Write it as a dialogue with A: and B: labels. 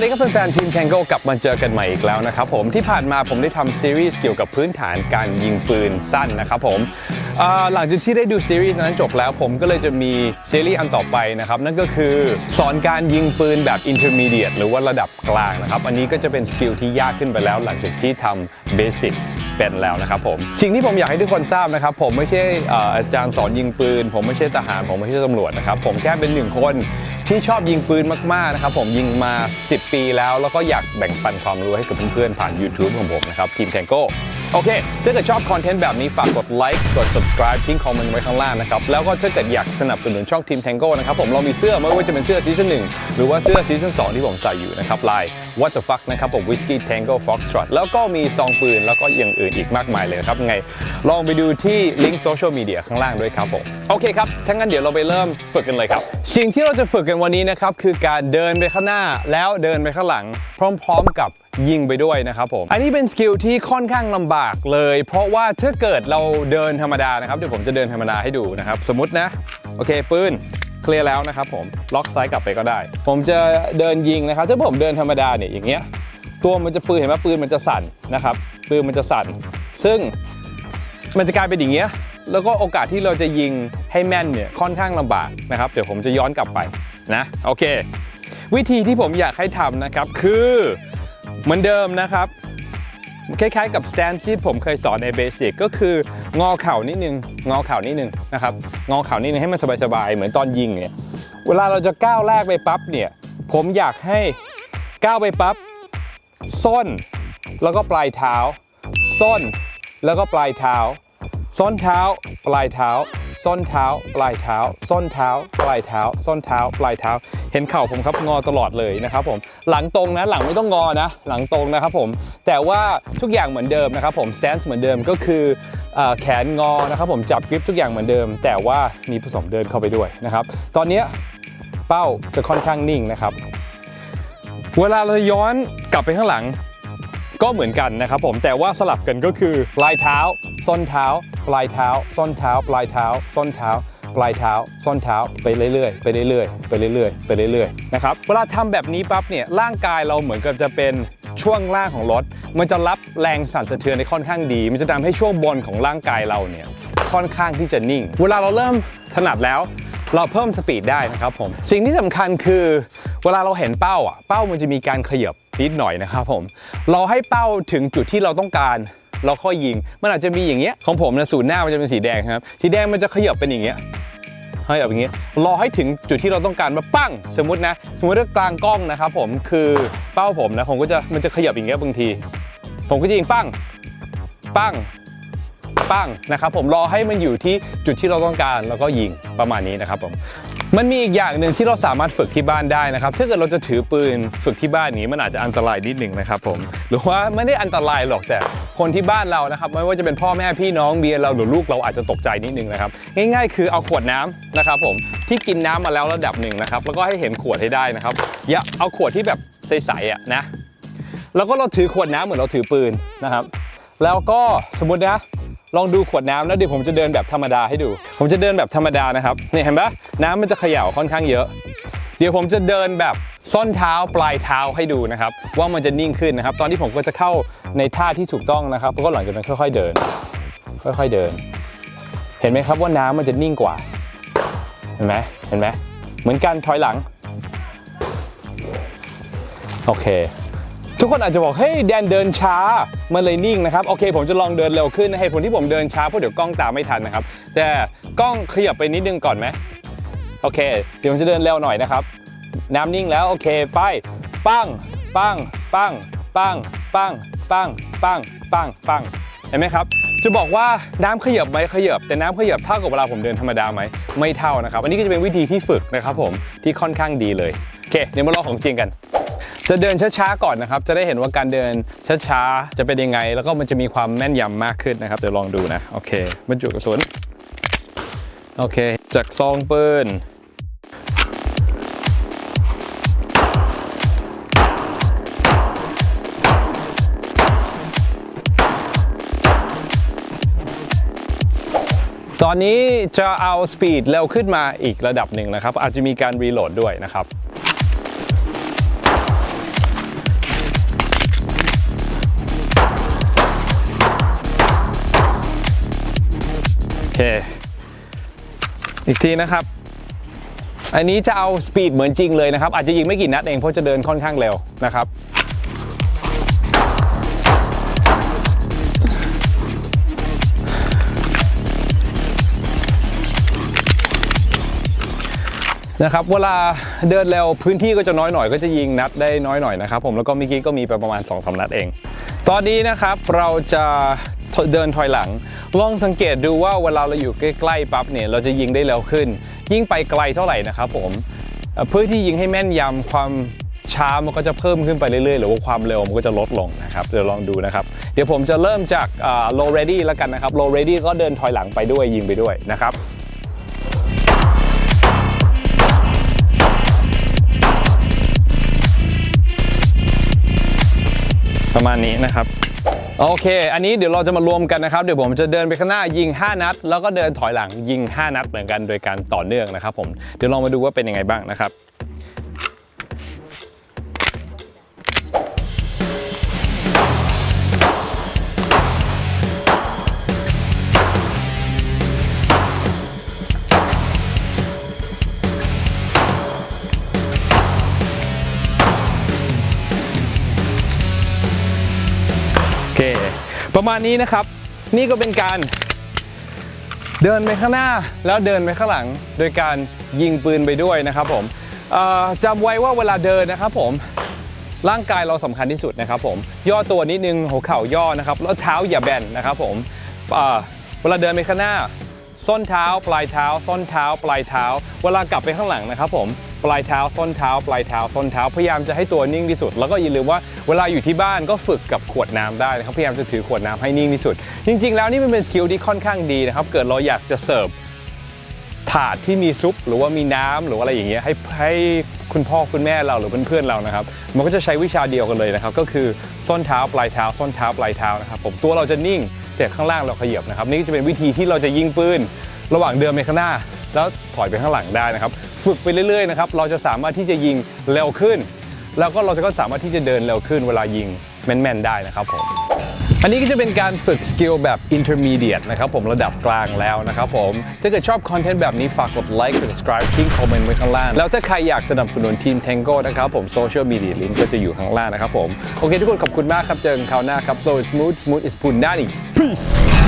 A: วัสดีครับแฟนๆทีมแคนโกกลับมาเจอกันใหม่อีกแล้วนะครับผมที่ผ่านมาผมได้ทำซีรีส์เกี่ยวกับพื้นฐานการยิงปืนสั้นนะครับผมหลังจากที่ได้ดูซีรีส์นั้นจบแล้วผมก็เลยจะมีซีรีส์อันต่อไปนะครับนั่นก็คือสอนการยิงปืนแบบ intermediate หรือว่าระดับกลางนะครับอันนี้ก็จะเป็นสกิลที่ยากขึ้นไปแล้ว หลังจากที่ทำเบสิกเป็นแล้วนะครับผมสิ่งที่ผมอยากให้ทุกคนทราบนะครับผมไม่ใช่อาจารย์สอนยิงปืน ผมไม่ใช่ทหารผมไม่ใช่ตำรวจนะครับผมแค่เป็นหนึ่งคน ที่ชอบยิงปืนมากๆนะครับผมยิงมา 10 ปีแล้ว แล้วก็อยากแบ่งปันความรู้ให้กับเพื่อนๆ ผ่าน YouTube ของผมนะครับทีมแทงโกโอเค ถ้าเกิดชอบคอนเทนต์แบบนี้ฝากกดไลค์กด subscribe ทิ้งคอมเมนต์ไว้ข้างล่างนะครับ แล้วก็ถ้าเกิดอยากสนับสนุนช่องทีมแทงโก้นะครับผมเรามีเสื้อไม่ว่าจะเป็นเสื้อซีซั่นหนึ่งหรือว่าเสื้อซีซั่นสองที่ผมใส่อยู่นะครับลาย What the fuck นะครับผม Whiskey Tango Foxtrot แล้วก็มีซองปืนแล้วก็อย่างอื่นอีกมากมายเลยครับไงลองไปดูที่ลิงก์โซเชียลมีเดียข้างล่างด้วยครับผมโอเคครับถ้างั้นเดี๋ยวเราไปเริ่มฝึกกันเลยครับ สิ่งที่เราจะฝึกกันวันนี้นะครับคือการเดินไปข้างหน้าแล้วเดินไปข้างหลัง พร้อม ๆ กับยิงไปด้วยนะครับผม อันนี้เป็นสกิลที่ค่อนข้างลำบากเลย เพราะว่าถ้าเกิดเราเดินธรรมดานะครับ เดี๋ยวผมจะเดินธรรมดาให้ดูนะครับ สมมตินะ โอเคปืน ลียร์แล้วนะครับผมล็อกซ้ายกลับไปก็ได้ ผมจะเดินยิงนะครับถ้าผมเดินธรรมดาเนี่ยอย่างเงี้ยตัวมันจะปืนเห็นไหมปืนมันจะสั่นนะครับปืนมันจะสั่น ซึ่งมันจะกลายเป็นอย่างเงี้ยแล้วก็โอกาสที่เราจะยิงให้แม่นเนี่ยค่อนข้างลำบากนะครับเดี๋ยวผมจะย้อนกลับไปนะโอเค วิธีที่ผมอยากให้ทำนะครับคือเหมือนเดิมนะครับ คล้ายๆกับสแตนที่ผมเคยสอนในเบสิกก็คืองอเข่านิดนึงงอเข่านิดนึงนะครับงอเข่านิดนึงให้มันสบายๆเหมือนตอนยิงเนี่ยเวลาเราจะก้าวแรกไปปั๊บเนี่ยผมอยากให้ก้าวไปปั๊บส้น แล้วก็ปลายเท้า ส้น แล้วก็ปลายเท้า ส้นเท้า ปลายเท้า ส้นเท้า ปลายเท้า ส้นเท้า ปลายเท้า ส้นเท้า ปลายเท้า เห็นเข่าผมครับงอตลอดเลยนะครับผมหลังตรงนะหลังไม่ต้องงอนะ หลังตรงนะครับผมแต่ว่าทุกอย่างเหมือนเดิมนะครับผมสแตนซ์เหมือนเดิมก็คือแขนงอนะครับผมจับกริปทุกอย่างเหมือนเดิม แต่ว่ามีผสมเดินเข้าไปด้วยนะครับตอนนี้เป้าจะค่อนข้างนิ่งนะครับ เวลาเราย้อนกลับไปข้างหลัง ก็เหมือนกันนะครับผมแต่ว่าสลับกันก็คือปลายเท้าส้นเท้า ปลายเท้า ส้นเท้า ปลายเท้า ส้นเท้า ปลายเท้า ส้นเท้าไปเรื่อยๆไปเรื่อยๆไปเรื่อยๆไปเรื่อยๆนะครับเวลาทำแบบนี้ปั๊บเนี่ยร่างกายเราเหมือนกับจะเป็นช่วงล่างของรถ มันจะรับแรงสั่นสะเทือนได้ค่อนข้างดี มันจะทำให้ช่วงบนของร่างกายเราเนี่ยค่อนข้างที่จะนิ่ง เวลาเราเริ่มถนัดแล้วเราเพิ่มสปีดได้นะครับผม สิ่งที่สำคัญคือ เวลาเราเห็นเป้าอะเป้ามันจะมีการขยับ นิดหน่อยนะครับผม เราให้เป้าถึงจุดที่เราต้องการ เราค่อยยิง มันอาจจะมีอย่างเงี้ยของผมนะสูตรหน้ามันจะเป็นสีแดงครับ สีแดงมันจะขยับเป็นอย่างเงี้ยขยับอย่างเงี้ยรอให้ถึงจุดที่เราต้องการมาปั้ง สมมตินะ สมมติว่ากลางกล้องนะครับผมคือเป้าผมนะผมก็จะมันจะขยับอย่างเงี้ยบางที ผมก็จะยิงปั้งปั้งปั้งนะครับผมรอให้มันอยู่ที่จุดที่เราต้องการแล้วก็ยิงประมาณนี้นะครับผม มันมีอีกอย่างหนึ่งที่เราสามารถฝึกที่บ้านได้นะครับ ถ้าเกิดเราจะถือปืนฝึกที่บ้านนี้มันอาจจะอันตรายนิดหนึ่งนะครับผม หรือว่าไม่ได้อันตรายหรอกแต่คนที่บ้านเรานะครับ ไม่ว่าจะเป็นพ่อแม่พี่น้องเบียร์เราหรือลูกเราอาจจะตกใจนิดนึงนะครับ ง่ายๆ คือเอาขวดน้ำนะครับผมที่กินน้ำมาแล้วระดับหนึ่งนะครับ แล้วก็ให้เห็นขวดให้ได้นะครับ อย่าเอาขวดที่แบบใสๆอะนะ แล้วก็เราถือขวดน้ำเหมือนเราถือปืนนะครับ แล้วก็สมมตินะ ลองดูขวดน้ำแล้วเดี๋ยวผมจะเดินแบบธรรมดาให้ดู ผมจะเดินแบบธรรมดานะครับนี่เห็นปะน้ำมันจะเขย่าค่อนข้างเยอะ เดี๋ยวผมจะเดินแบบส้นเท้าปลายเท้าให้ดูนะครับ ว่ามันจะนิ่งขึ้นนะครับ ตอนที่ผมก็จะเข้าในท่าที่ถูกต้องนะครับแล้วก็หลังจากนั้นค่อย ๆ เดิน ค่อย ๆเดิน เห็นไหมครับว่าน้ำมันจะนิ่งกว่า เห็นไหมเห็นไหมเหมือนกันถอยหลังโอเค ทุกคนอาจจะบอกเฮ้ยแดนเดินช้ามันเลยนิ่งนะครับโอเค ผมจะลองเดินเร็วขึ้นเหตุผลที่ผมเดินช้าเพราะเดี๋ยวกล้องตามไม่ทันนะครับ แต่กล้องขยับไปนิดนึงก่อนไหมโอเค เดี๋ยวผมจะเดินเร็วหน่อยนะครับ น้ำนิ่งแล้วโอเคไปปั้งปั้งปั้งปั้งปั้งปั้งปั้งปั้งปั้งเห็นไหมครับจะบอกว่าน้ำขยับไหมขยับ แต่น้ำขยับเท่ากับเวลาผมเดินธรรมดาไหมไม่เท่านะครับ อันนี้ก็จะเป็นวิธีที่ฝึกนะครับผมที่ค่อนข้างดีเลย เคเดี๋ยวมาลองของจริงกัน จะเดินช้าๆก่อนนะครับ จะได้เห็นว่าการเดินช้าๆจะเป็นยังไง แล้วก็มันจะมีความแม่นยำมากขึ้นนะครับ เดี๋ยวลองดูนะ โอเคบรรจุกระสุน โอเค จากซองปืนตอนนี้จะเอาสปีดเร็วขึ้นมาอีกระดับหนึ่งนะครับ อาจจะมีการรีโหลดด้วยนะครับ อีกทีนะครับ อันนี้จะเอาสปีดเหมือนจริงเลยนะครับ อาจจะยิงไม่กี่นัดเองเพราะจะเดินค่อนข้างเร็วนะครับนะครับเวลาเดินเร็วพื้นที่ก็จะน้อยหน่อยก็จะยิงนัดได้น้อยหน่อยนะครับผมแล้วก็เมื่อกี้ก็มีไปประมาณ2อสนัดเอง ตอนนี้นะครับเราจะ เดินถอยหลัง ลองสังเกตดูว่าเวลาเราอยู่ใกล้ๆปั๊บเนี่ยเราจะยิงได้เร็วขึ้น ยิ่งไปไกลเท่าไหร่นะครับผมเพื่อที่ยิงให้แม่นยำความช้ามันก็จะเพิ่มขึ้นไปเรื่อยๆ หรือว่าความเร็วมันก็จะลดลงนะครับ เดี๋ยวลองดูนะครับ เดี๋ยวผมจะเริ่มจาก low ready แล้วกันนะครับ low ready ก็เดินถอยหลังไปด้วยยิงไปด้วยนะครับประมาณนี้นะครับ โอเค อันนี้เดี๋ยวเราจะมารวมกันนะครับ เดี๋ยวผมจะเดินไปข้างหน้ายิง 5 นัด แล้วก็เดินถอยหลังยิง 5 นัดเหมือนกันโดยการต่อเนื่องนะครับผม เดี๋ยวลองมาดูว่าเป็นยังไงบ้างนะครับ ประมาณนี้นะครับ นี่ก็เป็นการเดินไปข้างหน้าแล้วเดินไปข้างหลัง โดยการยิงปืนไปด้วยนะครับผมจำไว้ว่าเวลาเดินนะครับผมร่างกายเราสำคัญที่สุดนะครับผมย่อตัวนิดนึงหัวเข่าย่อนะครับแล้วเท้าอย่าแบนนะครับผมเอ่อเวลาเดินไปข้างหน้า ส้นเท้า ปลายเท้า ส้นเท้า ปลายเท้า เวลากลับไปข้างหลังนะครับผม ปลายเท้าส้นเท้า ปลายเท้าส้นเท้าพยายามจะให้ตัวนิ่งที่สุด แล้วก็อย่าลืมว่าเวลาอยู่ที่บ้านก็ฝึกกับขวดน้ำได้นะครับพยายามจะถือขวดน้ำให้นิ่งที่สุด จริง ๆ แล้วนี่มันเป็นสกิลที่ค่อนข้างดีนะครับเกิดเราอยากจะเสิร์ฟถาดที่มีซุปหรือว่ามีน้ำหรือว่าอะไรอย่างเงี้ยให้ให้คุณพ่อคุณแม่เราหรือเพื่อนๆเรานะครับ มันก็จะใช้วิชาเดียวกันเลยนะครับ ก็คือส้นเท้าปลายเท้าส้นเท้าปลายเท้านะครับผมตัวเราจะนิ่งแต่ข้างล่างเราขยับนะครับ นี่จะเป็นวิธีที่เราจะยิงปืนระหว่างเดินไปข้างหน้า แล้วถอยไปข้างหลังได้นะครับ ฝึกไปเรื่อยๆนะครับเราจะสามารถที่จะยิงเร็วขึ้น แล้วก็เราจะก็สามารถที่จะเดินเร็วขึ้นเวลายิงแม่นๆได้นะครับผมอันนี้ก็จะเป็นการฝึกสกิลแบบ intermediate นะครับผมระดับกลางแล้วนะครับผมถ้าเกิดชอบคอนเทนต์แบบนี้ฝากกดไลค์กด subscribe ทิ้งคอมเมนต์ไว้ข้างล่าง แล้วถ้าใครอยากสนับสนุนทีม Tango นะครับผมโซเชียลมีเดียลิงก์ก็จะอยู่ข้างล่างนะครับผม โอเคทุกคนขอบคุณมากครับ เจอกันคราวหน้าครับ so smooth smooth is พูนด้านี peace